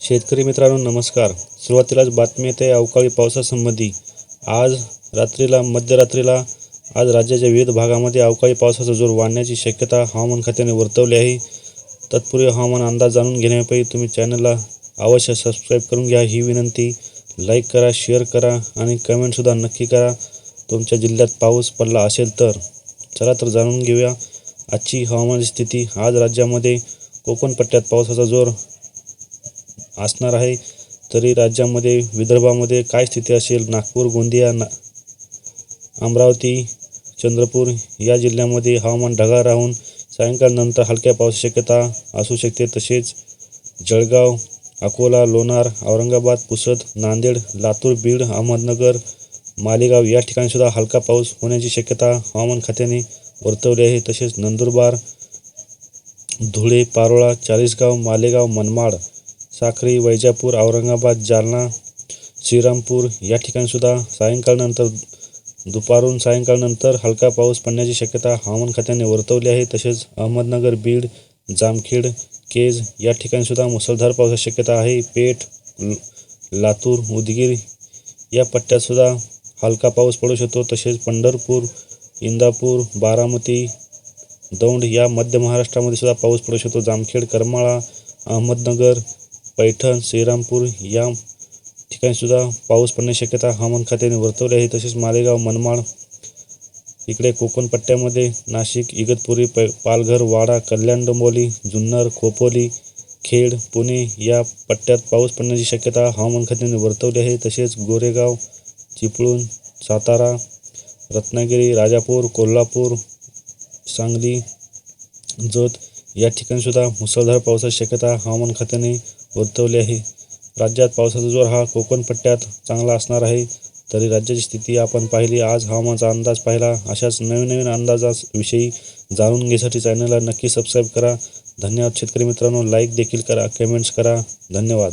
शेतकरी मित्रांनो नमस्कार. सुरुवातीलाच बातमी येते अवकाळी पावसासंबंधी. आज रात्रीला मध्यरात्रीला आज राज्याच्या विविध भागामध्ये अवकाळी पावसाचा जोर वाढण्याची शक्यता हवामान खात्याने वर्तवली आहे. तत्पूर्वी हवामान अंदाज जाणून घेण्यापैकी तुम्ही चॅनलला अवश्य सबस्क्राईब करून घ्या. ही विनंती लाईक करा शेअर करा आणि कमेंटसुद्धा नक्की करा. तुमच्या जिल्ह्यात पाऊस पडला असेल तर चला तर जाणून घेऊया. आजची हवामान स्थिती. आज राज्यामध्ये कोकण पट्ट्यात पावसाचा जोर असणार आहे तरी राज्यामध्ये विदर्भामध्ये काय स्थिती असेल? नागपूर गोंदिया ना अमरावती चंद्रपूर या जिल्ह्यामध्ये हवामान ढगाळ राहून सायंकाळनंतर हलक्या पावसाची शक्यता असू शकते. तसेच जळगाव अकोला लोणार औरंगाबाद पुसद नांदेड लातूर बीड अहमदनगर मालेगाव या ठिकाणीसुद्धा हलका पाऊस होण्याची शक्यता हवामान खात्याने वर्तवली आहे. तसेच नंदुरबार धुळे पारोळा चाळीसगाव मालेगाव मनमाड साक्री वैजापूर औरंगाबाद जालना श्रीरामपूर या ठिकाणी सुद्धा सायंकाळनंतर दुपारून सायंकाळनंतर हलका पाऊस पडण्याची शक्यता हवामान खात्याने वर्तवली आहे. तसेच अहमदनगर बीड जामखेड केज या ठिकाणीसुद्धा मुसळधार पावसाची शक्यता आहे. पेठ ल- लातूर उदगीर या पट्ट्यातसुद्धा हलका पाऊस पडू शकतो. तसेच पंढरपूर इंदापूर बारामती दौंड या मध्य महाराष्ट्रामध्ये सुद्धा पाऊस पडू शकतो. जामखेड करमाळा अहमदनगर पैठण श्रीरामपूर या ठिकाणीसुद्धा पाऊस पडण्याची शक्यता हवामान खात्याने वर्तवली आहे. तसेच मालेगाव मनमाड इकडे कोकण पट्ट्यामध्ये नाशिक इगतपुरी पै पालघर वाडा कल्याण डोंबोली जुन्नर खोपोली खेड पुणे या पट्ट्यात पाऊस पडण्याची शक्यता हवामान खात्याने वर्तवली आहे. तसेच गोरेगाव चिपळूण सातारा रत्नागिरी राजापूर कोल्हापूर सांगली जत या ठिकाणीसुद्धा मुसळधार पावसाची शक्यता हवामान खात्याने वर्तवली आहे. राज्यात पावसाचा जोर हा कोकण पट्ट्यात चांगला असणार आहे. तरी राज्याची स्थिती आपण पाहिली आज हवामानाचा अंदाज पाहिला. अशाच नवीन नवीन अंदाजाविषयी जाणून घेण्यासाठी चॅनलला नक्की सबस्क्राईब करा. धन्यवाद शेतकरी मित्रांनो. लाईक देखील करा कमेंट्स करा. धन्यवाद.